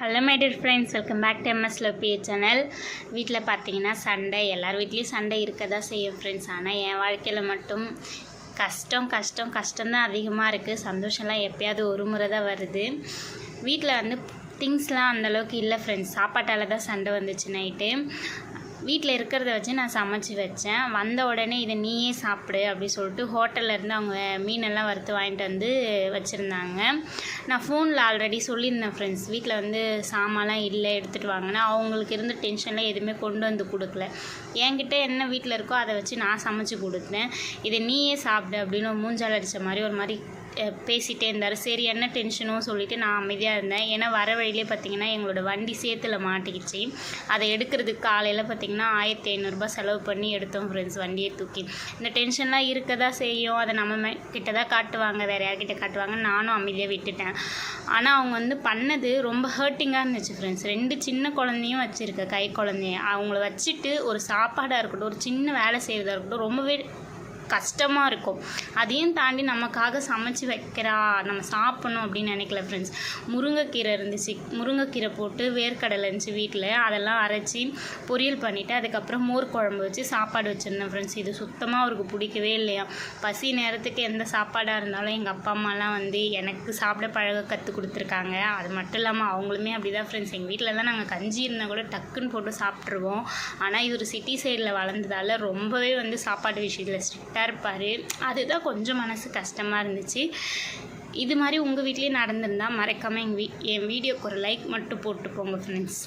Hello my dear friends welcome back to M லோபிய channel வீட்டில் பார்த்தீங்கன்னா சண்டை. எல்லார் வீட்லேயும் சண்டை இருக்க தான் செய்யும் ஃப்ரெண்ட்ஸ் ஆனால் என் வாழ்க்கையில் மட்டும் கஷ்டம் கஷ்டம் கஷ்டம்தான் அதிகமாக இருக்குது சந்தோஷம்லாம் எப்பயாவது ஒரு முறை தான் வருது. வீட்டில் வந்து திங்ஸ்லாம் அந்தளவுக்கு இல்லை ஃப்ரெண்ட்ஸ் சாப்பாட்டால் தான் சண்டை வந்துச்சு நைட்டு வீட்டில் இருக்கிறத வச்சு நான் சமைச்சு வச்சேன். வந்த உடனே இதை நீயே சாப்பிடு அப்படி சொல்லிட்டு ஹோட்டல்லேருந்து அவங்க மீனெல்லாம் வறுத்து வாங்கிட்டு வந்து வச்சுருந்தாங்க. நான் ஃபோனில் ஆல்ரெடி சொல்லியிருந்தேன் ஃப்ரெண்ட்ஸ் வீட்டில் வந்து சாமான்லாம் இல்லை எடுத்துகிட்டு வாங்கினா அவங்களுக்கு இருந்த டென்ஷன்லாம் எதுவுமே கொண்டு வந்து கொடுக்கல. என்கிட்ட என்ன வீட்டில் இருக்கோ அதை வச்சு நான் சமைச்சு கொடுத்தேன். இதை நீயே சாப்பிடு அப்படின்னு ஒரு மூஞ்சால் அடித்த மாதிரி ஒரு மாதிரி பேசிகிட்டே இருந்தார். சரி என்ன டென்ஷனோ சொல்லிவிட்டு நான் அமைதியாக இருந்தேன். ஏன்னா வர வழியிலே பார்த்தீங்கன்னா எங்களோட வண்டி சேத்துல மாட்டிக்கிச்சு. அதை எடுக்கிறதுக்கு காலையில் பார்த்தீங்கன்னா ஆயிரத்தி ஐநூறுரூபா செலவு பண்ணி எடுத்தோம் ஃப்ரெண்ட்ஸ் வண்டியை தூக்கி. இந்த டென்ஷன்லாம் இருக்க தான் செய்யும். அதை நம்ம கிட்ட தான் காட்டுவாங்க. வேறு யார்கிட்ட காட்டுவாங்க நானும் அமைதியாக விட்டுட்டேன். ஆனால் அவங்க வந்து பண்ணது ரொம்ப ஹர்ட்டிங்காக இருந்துச்சு ஃப்ரெண்ட்ஸ் ரெண்டு சின்ன குழந்தையும் வச்சுருக்க. கை குழந்தைய. அவங்கள வச்சுட்டு ஒரு சாப்பாடாக இருக்கட்டும் ஒரு சின்ன வேலை செய்கிறதா இருக்கட்டும் ரொம்பவே கஷ்டமாக இருக்கும். அதையும் தாண்டி நமக்காக சமைச்சு வைக்கிறா நம்ம சாப்பிட்ணும் அப்படின்னு நினைக்கல ஃப்ரெண்ட்ஸ் முருங்கைக்கீரை இருந்துச்சு. முருங்கைக்கீரை போட்டு வேர்க்கடலை இருந்துச்சு வீட்டில் அதெல்லாம் அரைச்சி பொரியல் பண்ணிவிட்டு அதுக்கப்புறம் மோர் குழம்பு வச்சு சாப்பாடு வச்சுருந்தேன் ஃப்ரெண்ட்ஸ் இது சுத்தமாக அவருக்கு பிடிக்கவே இல்லையா. பசி நேரத்துக்கு எந்த சாப்பாடாக இருந்தாலும் எங்கள் அப்பா அம்மாலாம் வந்து எனக்கு சாப்பிட பழக கற்றுக் கொடுத்துருக்காங்க. அது மட்டும் இல்லாமல் அவங்களுமே அப்படி தான் ஃப்ரெண்ட்ஸ் எங்கள் வீட்டில் தான் நாங்கள் கஞ்சி இருந்தால் கூட டக்குன்னு போட்டு சாப்பிட்ருவோம் ஆனால் இவர் சிட்டி சைடில் வளர்ந்ததால் ரொம்பவே வந்து சாப்பாடு விஷயத்தில் ஸ்ட்ரிக்டாக இருப்பார். அதுதான் கொஞ்சம் மனசு கஷ்டமாக இருந்துச்சு. இது மாதிரி உங்கள் வீட்லேயே நடந்திருந்தால் மறக்காமல் எங்கள் வீ என் வீடியோக்கு ஒரு லைக் மட்டும் போட்டு போங்க ஃப்ரெண்ட்ஸ்